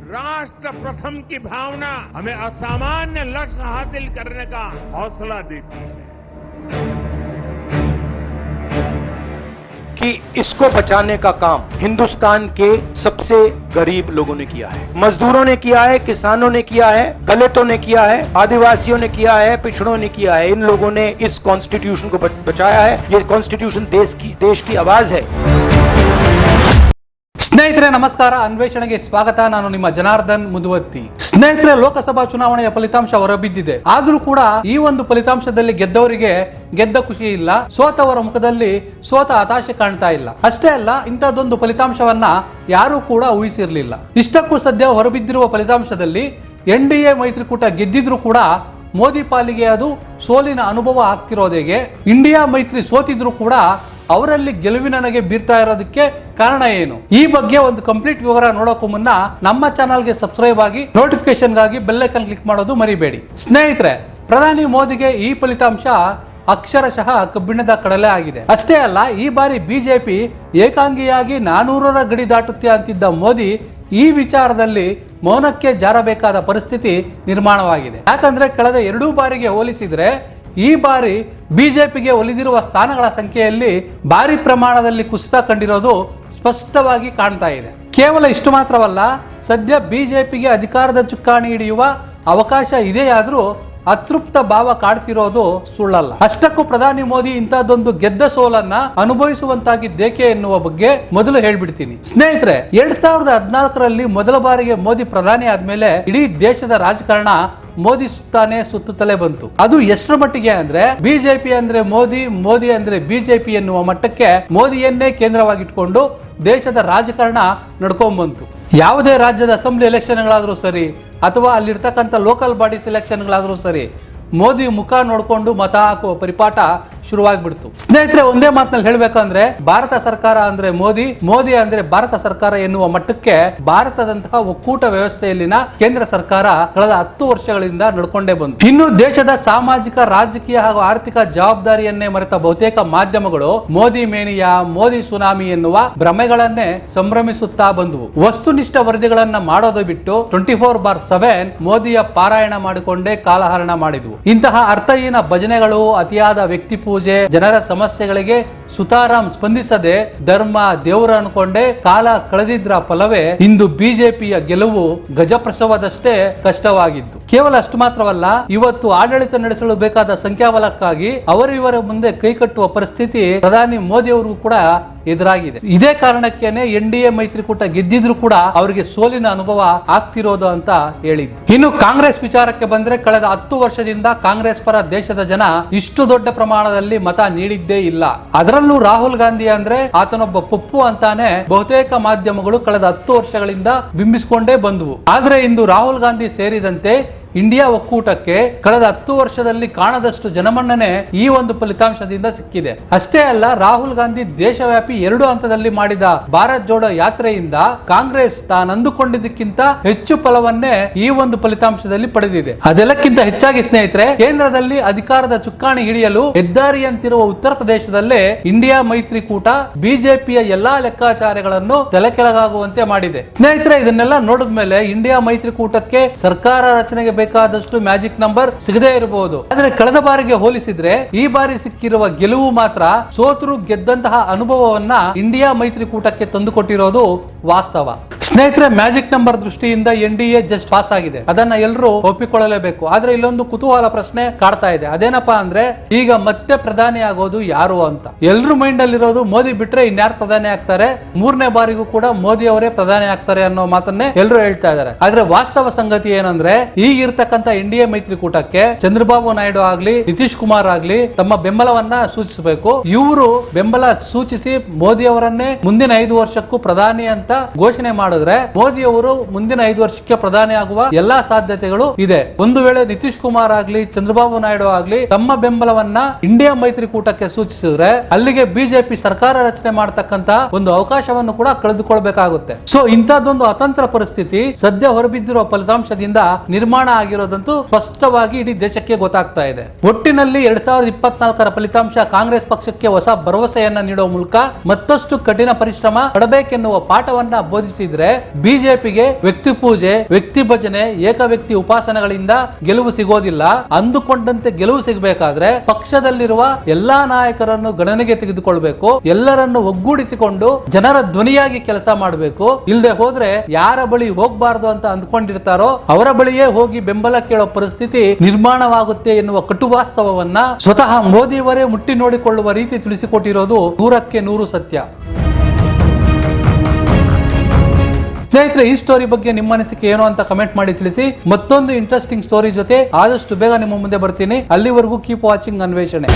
राष्ट्र प्रथम की भावना हमें असामान्य लक्ष्य हासिल करने का हौसला देती है। कि इसको बचाने का काम हिंदुस्तान के सबसे गरीब लोगों ने किया है। मजदूरों ने किया है, किसानों ने किया है, दलितों ने किया है, आदिवासियों ने किया है, पिछड़ों ने किया है। इन लोगों ने इस कॉन्स्टिट्यूशन को बचाया है। ये कॉन्स्टिट्यूशन देश की देश की आवाज़ है। ಸ್ನೇಹಿತರೆ, ನಮಸ್ಕಾರ. ಅನ್ವೇಷಣೆಗೆ ಸ್ವಾಗತ. ನಾನು ನಿಮ್ಮ ಜನಾರ್ದನ್ ಮುದುವತ್ತಿ. ಸ್ನೇಹಿತರೆ, ಲೋಕಸಭಾ ಚುನಾವಣೆಯ ಫಲಿತಾಂಶ ಹೊರಬಿದ್ದಿದೆ. ಆದ್ರೂ ಕೂಡ ಈ ಒಂದು ಫಲಿತಾಂಶದಲ್ಲಿ ಗೆದ್ದವರಿಗೆ ಗೆದ್ದ ಖುಷಿ ಇಲ್ಲ. ಸೋತವರ ಮುಖದಲ್ಲಿ ಸೋತ ಹತಾಶೆ ಕಾಣ್ತಾ ಇಲ್ಲ. ಅಷ್ಟೇ ಅಲ್ಲ, ಇಂಥದ್ದೊಂದು ಫಲಿತಾಂಶವನ್ನ ಯಾರೂ ಕೂಡ ಊಹಿಸಿರ್ಲಿಲ್ಲ. ಇಷ್ಟಕ್ಕೂ ಸದ್ಯ ಹೊರಬಿದ್ದಿರುವ ಫಲಿತಾಂಶದಲ್ಲಿ ಎನ್ ಡಿ ಎ ಮೈತ್ರಿಕೂಟ ಗೆದ್ದಿದ್ರು ಕೂಡ ಮೋದಿ ಪಾಲಿಗೆ ಅದು ಸೋಲಿನ ಅನುಭವ ಆಗ್ತಿರೋದೇಗೆ, ಇಂಡಿಯಾ ಮೈತ್ರಿ ಸೋತಿದ್ರು ಕೂಡ ಅವರಲ್ಲಿ ಗೆಲುವಿನ ನನಗೆ ಬೀರ್ತಾ ಇರೋದಕ್ಕೆ ಕಾರಣ ಏನು? ಈ ಬಗ್ಗೆ ಒಂದು ಕಂಪ್ಲೀಟ್ ವಿವರ ನೋಡೋಕ್ಕೂ ಮುನ್ನ ನಮ್ಮ ಚಾನಲ್ಗೆ ಸಬ್ಸ್ಕ್ರೈಬ್ ಆಗಿ ನೋಟಿಫಿಕೇಶನ್ಗಾಗಿ ಬೆಲ್ಲೈಕನ್ ಕ್ಲಿಕ್ ಮಾಡೋದು ಮರಿಬೇಡಿ. ಸ್ನೇಹಿತರೆ, ಪ್ರಧಾನಿ ಮೋದಿಗೆ ಈ ಫಲಿತಾಂಶ ಅಕ್ಷರಶಃ ಕಬ್ಬಿಣದ ಕಡಲೆ ಆಗಿದೆ. ಅಷ್ಟೇ ಅಲ್ಲ, ಈ ಬಾರಿ ಬಿಜೆಪಿ ಏಕಾಂಗಿಯಾಗಿ ನಾನೂರರ ಗಡಿ ದಾಟುತ್ತೆ ಅಂತಿದ್ದ ಮೋದಿ ಈ ವಿಚಾರದಲ್ಲಿ ಮೌನಕ್ಕೆ ಜಾರಬೇಕಾದ ಪರಿಸ್ಥಿತಿ ನಿರ್ಮಾಣವಾಗಿದೆ. ಯಾಕಂದ್ರೆ, ಕಳೆದ ಎರಡೂ ಬಾರಿಗೆ ಹೋಲಿಸಿದ್ರೆ ಈ ಬಾರಿ ಬಿಜೆಪಿಗೆ ಒಲಿದಿರುವ ಸ್ಥಾನಗಳ ಸಂಖ್ಯೆಯಲ್ಲಿ ಭಾರಿ ಪ್ರಮಾಣದಲ್ಲಿ ಕುಸಿತ ಕಂಡಿರೋದು ಸ್ಪಷ್ಟವಾಗಿ ಕಾಣ್ತಾ ಇದೆ. ಕೇವಲ ಇಷ್ಟು ಮಾತ್ರವಲ್ಲ, ಸದ್ಯ ಬಿಜೆಪಿಗೆ ಅಧಿಕಾರದ ಚುಕ್ಕಾಣಿ ಹಿಡಿಯುವ ಅವಕಾಶ ಇದೆಯಾದರೂ ಅತೃಪ್ತ ಭಾವ ಕಾಡ್ತಿರೋದು ಸುಳ್ಳಲ್ಲ. ಅಷ್ಟಕ್ಕೂ ಪ್ರಧಾನಿ ಮೋದಿ ಇಂತಹದ್ದೊಂದು ಗೆದ್ದ ಸೋಲನ್ನ ಅನುಭವಿಸುವಂತಾಗಿದ್ದೇಕೆ ಎನ್ನುವ ಬಗ್ಗೆ ಮೊದಲು ಹೇಳ್ಬಿಡ್ತೀನಿ. ಸ್ನೇಹಿತರೆ, ಎರಡ್ ಸಾವಿರದ ಹದಿನಾಲ್ಕರಲ್ಲಿ ಮೊದಲ ಬಾರಿಗೆ ಮೋದಿ ಪ್ರಧಾನಿ ಆದ್ಮೇಲೆ ಇಡೀ ದೇಶದ ರಾಜಕಾರಣ ಮೋದಿ ಸುತ್ತಾನೆ ಸುತ್ತುತ್ತಲೇ ಬಂತು. ಅದು ಎಷ್ಟರ ಮಟ್ಟಿಗೆ ಅಂದ್ರೆ ಬಿಜೆಪಿ ಅಂದ್ರೆ ಮೋದಿ ಮೋದಿ ಅಂದ್ರೆ ಬಿಜೆಪಿ ಎನ್ನುವ ಮಟ್ಟಕ್ಕೆ ಮೋದಿಯನ್ನೇ ಕೇಂದ್ರವಾಗಿಟ್ಕೊಂಡು ದೇಶದ ರಾಜಕಾರಣ ನಡ್ಕೊಂಡ್ಬಂತು ಯಾವುದೇ ರಾಜ್ಯದ ಅಸೆಂಬ್ಲಿ ಎಲೆಕ್ಷನ್ಗಳಾದ್ರೂ ಸರಿ, ಅಥವಾ ಅಲ್ಲಿರ್ತಕ್ಕಂಥ ಲೋಕಲ್ ಬಾಡಿ ಸೆಲೆಕ್ಷನ್ಗಳಾದರೂ ಸರಿ ಮೋದಿ ಮುಖ ನೋಡ್ಕೊಂಡು ಮತ ಹಾಕುವ ಪರಿಪಾಠ ಶುರುವಾಗ್ಬಿಡ್ತು. ಸ್ನೇಹಿತರೆ, ಒಂದೇ ಮಾತಿನಲ್ಲಿ ಹೇಳ್ಬೇಕಂದ್ರೆ, ಭಾರತ ಸರ್ಕಾರ ಅಂದ್ರೆ ಮೋದಿ ಮೋದಿ ಅಂದ್ರೆ ಭಾರತ ಸರ್ಕಾರ ಎನ್ನುವ ಮಟ್ಟಕ್ಕೆ ಭಾರತದಂತಹ ಒಕ್ಕೂಟ ವ್ಯವಸ್ಥೆಯಲ್ಲಿನ ಕೇಂದ್ರ ಸರ್ಕಾರ ಕಳೆದ ಹತ್ತು ವರ್ಷಗಳಿಂದ ನಡ್ಕೊಂಡೇ ಬಂತು. ಇನ್ನು ದೇಶದ ಸಾಮಾಜಿಕ, ರಾಜಕೀಯ ಹಾಗೂ ಆರ್ಥಿಕ ಜವಾಬ್ದಾರಿಯನ್ನೇ ಮರೆತ ಬಹುತೇಕ ಮಾಧ್ಯಮಗಳು ಮೋದಿ ಮೇನಿಯಾ, ಮೋದಿ ಸುನಾಮಿ ಎನ್ನುವ ಭ್ರಮೆಗಳನ್ನೇ ಸಂಭ್ರಮಿಸುತ್ತಾ ಬಂದವು. ವಸ್ತುನಿಷ್ಠ ವರದಿಗಳನ್ನ ಮಾಡೋದು ಬಿಟ್ಟು ಟ್ವೆಂಟಿ ಫೋರ್ ಬಾರ್ ಸೆವೆನ್ ಮೋದಿಯ ಪಾರಾಯಣ ಮಾಡಿಕೊಂಡೇ ಕಾಲಹರಣ ಮಾಡಿದ್ವು. ಇಂತಹ ಅರ್ಥಹೀನ ಭಜನೆಗಳು, ಅತಿಯಾದ ವ್ಯಕ್ತಿ ಪೂಜೆ, ಜನರ ಸಮಸ್ಯೆಗಳಿಗೆ ಸುತಾರಾಮ್ ಸ್ಪಂದಿಸದೆ ಧರ್ಮ, ದೇವರ ಅನ್ಕೊಂಡೆ ಕಾಲ ಕಳೆದಿದ್ರ ಫಲವೇ ಇಂದು ಬಿಜೆಪಿಯ ಗೆಲುವು ಗಜಪ್ರಸವದಷ್ಟೇ ಕಷ್ಟವಾಗಿತ್ತು. ಕೇವಲ ಅಷ್ಟು ಮಾತ್ರವಲ್ಲ, ಇವತ್ತು ಆಡಳಿತ ನಡೆಸಲು ಬೇಕಾದ ಸಂಖ್ಯಾಬಲಕ್ಕಾಗಿ ಅವರಿವರ ಮುಂದೆ ಕೈಕಟ್ಟುವ ಪರಿಸ್ಥಿತಿ ಪ್ರಧಾನಿ ಮೋದಿ ಅವರಿಗೂ ಕೂಡ ಎದುರಾಗಿದೆ. ಇದೇ ಕಾರಣಕ್ಕೇನೆ ಎನ್ ಡಿ ಎ ಮೈತ್ರಿಕೂಟ ಗೆದ್ದಿದ್ರು ಕೂಡ ಅವರಿಗೆ ಸೋಲಿನ ಅನುಭವ ಆಗ್ತಿರೋದು ಅಂತ ಹೇಳಿದ್ದು. ಇನ್ನು ಕಾಂಗ್ರೆಸ್ ವಿಚಾರಕ್ಕೆ ಬಂದ್ರೆ ಕಳೆದ ಹತ್ತು ವರ್ಷದಿಂದ ಕಾಂಗ್ರೆಸ್ ಪರ ದೇಶದ ಜನ ಇಷ್ಟು ದೊಡ್ಡ ಪ್ರಮಾಣದಲ್ಲಿ ಮತ ನೀಡಿದ್ದೇ ಇಲ್ಲ. ಅದರಲ್ಲೂ ರಾಹುಲ್ ಗಾಂಧಿ ಅಂದ್ರೆ ಆತನೊಬ್ಬ ಪಪ್ಪು ಅಂತಾನೆ ಬಹುತೇಕ ಮಾಧ್ಯಮಗಳು ಕಳೆದ ಹತ್ತು ವರ್ಷಗಳಿಂದ ಬಿಂಬಿಸಿಕೊಂಡೇ ಬಂದವು. ಆದ್ರೆ ಇಂದು ರಾಹುಲ್ ಗಾಂಧಿ ಸೇರಿದಂತೆ ಇಂಡಿಯಾ ಒಕ್ಕೂಟಕ್ಕೆ ಕಳೆದ ಹತ್ತು ವರ್ಷದಲ್ಲಿ ಕಾಣದಷ್ಟು ಜನಮನ್ನಣೆ ಈ ಒಂದು ಫಲಿತಾಂಶದಿಂದ ಸಿಕ್ಕಿದೆ. ಅಷ್ಟೇ ಅಲ್ಲ, ರಾಹುಲ್ ಗಾಂಧಿ ದೇಶವ್ಯಾಪಿ ಎರಡು ಹಂತದಲ್ಲಿ ಮಾಡಿದ ಭಾರತ್ ಜೋಡೋ ಯಾತ್ರೆಯಿಂದ ಕಾಂಗ್ರೆಸ್ ತಾನಂದುಕೊಂಡಿದ್ದಕ್ಕಿಂತ ಹೆಚ್ಚು ಫಲವನ್ನೇ ಈ ಒಂದು ಫಲಿತಾಂಶದಲ್ಲಿ ಪಡೆದಿದೆ. ಅದೆಲ್ಲಕ್ಕಿಂತ ಹೆಚ್ಚಾಗಿ ಸ್ನೇಹಿತರೆ, ಕೇಂದ್ರದಲ್ಲಿ ಅಧಿಕಾರದ ಚುಕ್ಕಾಣಿ ಹಿಡಿಯಲು ಹೆದ್ದಾರಿಯಂತಿರುವ ಉತ್ತರ ಪ್ರದೇಶದಲ್ಲೇ ಇಂಡಿಯಾ ಮೈತ್ರಿಕೂಟ ಬಿಜೆಪಿಯ ಎಲ್ಲಾ ಲೆಕ್ಕಾಚಾರಗಳನ್ನು ತಲೆಕೆಳಗಾಗುವಂತೆ ಮಾಡಿದೆ. ಸ್ನೇಹಿತರೆ, ಇದನ್ನೆಲ್ಲ ನೋಡಿದ್ಮೇಲೆ ಇಂಡಿಯಾ ಮೈತ್ರಿಕೂಟಕ್ಕೆ ಸರ್ಕಾರ ರಚನೆಗೆ ಬೇಕಾದಷ್ಟು ಮ್ಯಾಜಿಕ್ ನಂಬರ್ ಸಿಗದೇ ಇರಬಹುದು. ಆದ್ರೆ ಕಳೆದ ಬಾರಿಗೆ ಹೋಲಿಸಿದ್ರೆ ಈ ಬಾರಿ ಸಿಕ್ಕಿರುವ ಗೆಲುವು ಮಾತ್ರ ಸೋತರು ಗೆದ್ದಂತಹ ಅನುಭವವನ್ನ ಇಂಡಿಯಾ ಮೈತ್ರಿಕೂಟಕ್ಕೆ ತಂದುಕೊಟ್ಟಿರೋದು ವಾಸ್ತವ. ಸ್ನೇಹಿತರೆ, ಮ್ಯಾಜಿಕ್ ನಂಬರ್ ದೃಷ್ಟಿಯಿಂದ N D A just pass ಆಗಿದೆ. ಅದನ್ನ ಎಲ್ಲರೂ ಒಪ್ಪಿಕೊಳ್ಳಲೇಬೇಕು. ಆದ್ರೆ ಇಲ್ಲೊಂದು ಕುತೂಹಲ ಪ್ರಶ್ನೆ ಕಾಡ್ತಾ ಇದೆ. ಅದೇನಪ್ಪಾ ಅಂದ್ರೆ, ಈಗ ಮತ್ತೆ ಪ್ರಧಾನಿ ಆಗೋದು ಯಾರು ಅಂತ. ಎಲ್ಲರೂ ಮೈಂಡ್ ಅಲ್ಲಿ ಇರೋದು ಮೋದಿ ಬಿಟ್ರೆ ಇನ್ಯಾರು ಪ್ರಧಾನಿ ಆಗ್ತಾರೆ? ಮೂರನೇ ಬಾರಿಗೂ ಕೂಡ ಮೋದಿ ಅವರೇ ಪ್ರಧಾನಿ ಆಗ್ತಾರೆ ಅನ್ನೋ ಮಾತನ್ನೇ ಎಲ್ಲರೂ ಹೇಳ್ತಾ ಇದ್ದಾರೆ. ಆದ್ರೆ ವಾಸ್ತವ ಸಂಗತಿ ಏನಂದ್ರೆ ಈಗಿರ್ತಕ್ಕಂಥ ಎನ್ ಡಿ ಎ ಮೈತ್ರಿಕೂಟಕ್ಕೆ ಚಂದ್ರಬಾಬು ನಾಯ್ಡು ಆಗ್ಲಿ, ನಿತೀಶ್ ಕುಮಾರ್ ಆಗ್ಲಿ ತಮ್ಮ ಬೆಂಬಲವನ್ನ ಸೂಚಿಸಬೇಕು. ಇವರು ಬೆಂಬಲ ಸೂಚಿಸಿ ಮೋದಿ ಅವರನ್ನೇ ಮುಂದಿನ ಐದು ವರ್ಷಕ್ಕೂ ಪ್ರಧಾನಿ ಅಂತ ಘೋಷಣೆ ಮಾಡಿದ್ರೆ ಮೋದಿ ಅವರು ಮುಂದಿನ ಐದು ವರ್ಷಕ್ಕೆ ಪ್ರಧಾನಿ ಆಗುವ ಎಲ್ಲಾ ಸಾಧ್ಯತೆಗಳು ಇದೆ. ಒಂದು ವೇಳೆ ನಿತೀಶ್ ಕುಮಾರ್ ಆಗ್ಲಿ, ಚಂದ್ರಬಾಬು ನಾಯ್ಡು ಆಗ್ಲಿ ತಮ್ಮ ಬೆಂಬಲವನ್ನ ಇಂಡಿಯಾ ಮೈತ್ರಿಕೂಟಕ್ಕೆ ಸೂಚಿಸಿದ್ರೆ ಅಲ್ಲಿಗೆ ಬಿಜೆಪಿ ಸರ್ಕಾರ ರಚನೆ ಮಾಡತಕ್ಕಂತ ಒಂದು ಅವಕಾಶವನ್ನು ಕೂಡ ಕಳೆದುಕೊಳ್ಬೇಕಾಗುತ್ತೆ. ಸೊ ಇಂತಹದೊಂದು ಅತಂತ್ರ ಪರಿಸ್ಥಿತಿ ಸದ್ಯ ಹೊರಬಿದ್ದಿರುವ ಫಲಿತಾಂಶದಿಂದ ನಿರ್ಮಾಣ ಆಗಿರೋದಂತೂ ಸ್ಪಷ್ಟವಾಗಿ ಇಡೀ ದೇಶಕ್ಕೆ ಗೊತ್ತಾಗ್ತಾ ಇದೆ. ಒಟ್ಟಿನಲ್ಲಿ ಎರಡ್ ಸಾವಿರದ ಇಪ್ಪತ್ನಾಲ್ಕರ ಫಲಿತಾಂಶ ಕಾಂಗ್ರೆಸ್ ಪಕ್ಷಕ್ಕೆ ಹೊಸ ಭರವಸೆಯನ್ನ ನೀಡುವ ಮೂಲಕ ಮತ್ತಷ್ಟು ಕಠಿಣ ಪರಿಶ್ರಮ ಪಡಬೇಕೆನ್ನುವ ಪಾಠವನ್ನ ಬೋಧಿಸಿದ್ರೆ ಬಿಜೆಪಿಗೆ ವ್ಯಕ್ತಿ ಪೂಜೆ, ವ್ಯಕ್ತಿ ಭಜನೆ, ಏಕ ವ್ಯಕ್ತಿ ಉಪಾಸನೆಗಳಿಂದ ಗೆಲುವು ಸಿಗೋದಿಲ್ಲ. ಅಂದುಕೊಂಡಂತೆ ಗೆಲುವು ಸಿಗಬೇಕಾದ್ರೆ ಪಕ್ಷದಲ್ಲಿರುವ ಎಲ್ಲಾ ನಾಯಕರನ್ನು ಗಣನೆಗೆ ತೆಗೆದುಕೊಳ್ಬೇಕು. ಎಲ್ಲರನ್ನು ಒಗ್ಗೂಡಿಸಿಕೊಂಡು ಜನರ ಧ್ವನಿಯಾಗಿ ಕೆಲಸ ಮಾಡಬೇಕು. ಇಲ್ಲದೆ ಹೋದ್ರೆ ಯಾರ ಬಳಿ ಹೋಗ್ಬಾರ್ದು ಅಂತ ಅಂದ್ಕೊಂಡಿರ್ತಾರೋ ಅವರ ಬಳಿಯೇ ಹೋಗಿ ಬೆಂಬಲ ಕೇಳೋ ಪರಿಸ್ಥಿತಿ ನಿರ್ಮಾಣವಾಗುತ್ತೆ ಎನ್ನುವ ಕಟುವಾಸ್ತವವನ್ನ ಸ್ವತಃ ಮೋದಿಯವರೇ ಮುಟ್ಟಿ ನೋಡಿಕೊಳ್ಳುವ ರೀತಿ ತಿಳಿಸಿಕೊಟ್ಟಿರೋದು ನೂರಕ್ಕೆ ನೂರು ಸತ್ಯ. ಸ್ನೇಹಿತರೆ, ಈ ಸ್ಟೋರಿ ಬಗ್ಗೆ ನಿಮ್ಮ ಅನಿಸಿಕೆ ಏನು ಅಂತ ಕಮೆಂಟ್ ಮಾಡಿ ತಿಳಿಸಿ. ಮತ್ತೊಂದು ಇಂಟ್ರೆಸ್ಟಿಂಗ್ ಸ್ಟೋರಿ ಜೊತೆ ಆದಷ್ಟು ಬೇಗ ನಿಮ್ಮ ಮುಂದೆ ಬರ್ತೀನಿ. ಅಲ್ಲಿವರೆಗೂ ಕೀಪ್ ವಾಚಿಂಗ್ ಅನ್ವೇಷಣೆ.